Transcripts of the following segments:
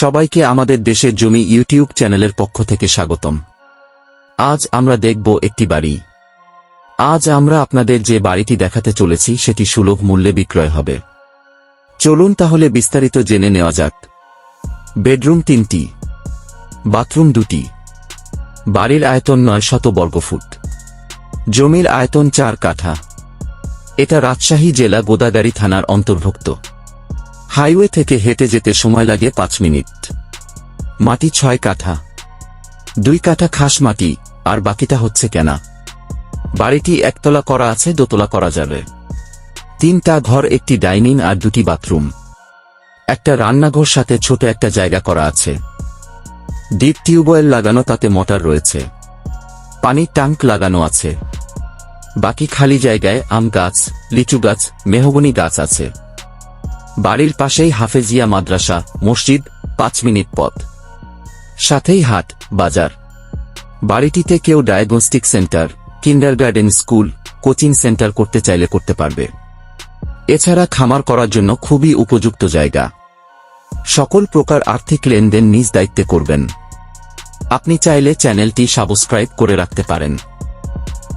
সবাইকে আমাদের দেশের জমি ইউটিউব চ্যানেলের পক্ষ থেকে স্বাগতম। আজ আমরা দেখব একটি বাড়ি। আজ আমরা আপনাদের যে বাড়িটি দেখাতে চলেছি, সেটি সুলভ মূল্যে বিক্রয় হবে। চলুন তাহলে বিস্তারিত জেনে নেওয়া যাক। বেডরুম তিনটি, বাথরুম দুটি, বাড়ির আয়তন নয় শত বর্গফুট জমির আয়তন চার কাঠা। এটা রাজশাহী জেলা গোদাগাড়ি থানার অন্তর্ভুক্ত। হাইওয়ে থেকে হেঁটে যেতে সময় লাগে পাঁচ মিনিট। মাটি ছয় কাঠা। দুই কাঠা খাস মাটি, আর বাকিটা হচ্ছে কেনা। বাড়িটি একতলা করা আছে, দোতলা করা যাবে। তিনটা ঘর, একটি ডাইনিং আর দুটি বাথরুম। একটা রান্নাঘর সাথে ছোট একটা জায়গা করা আছে। ডিপ টিউবওয়েল লাগানো, তাতে মোটর রয়েছে। পানির ট্যাঙ্ক লাগানো আছে। বাকি খালি জায়গায় আম গাছ, লিচু গাছ, মেহগনি গাছ আছে। বাড়ির পাশেই হাফেজিয়া মাদ্রাসা, মসজিদ, পাঁচ মিনিট পথ। সাথেই হাট, বাজার। বাড়িটিতে কেউ diagnostic centre kindergarten school, coaching centre করতে চাইলে করতে পারবে। এছাড়া খামার করার জন্য খুবই উপযুক্ত জায়গা। সকল প্রকার আর্থিক লেনদেন নিজ দায়িত্বে করবেন। আপনি চাইলে চ্যানেলটি সাবস্ক্রাইব করে রাখতে পারেন।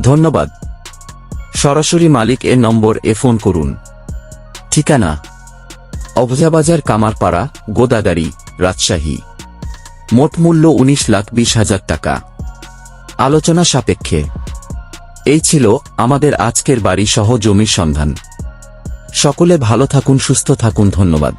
ধন্যবাদ। সরাসরি মালিক এর নম্বর এ ফোন করুন। ঠিকানা অবজাবাজার কামারপাড়া, গোদাগাড়ি, রাজশাহী। মোট মূল্য উনিশ লাখ বিশ হাজার টাকা। আলোচনা সাপেক্ষে। এই ছিল আমাদের আজকের বাড়ি সহ জমির সন্ধান। সকলে ভালো থাকুন, সুস্থ থাকুন, ধন্যবাদ।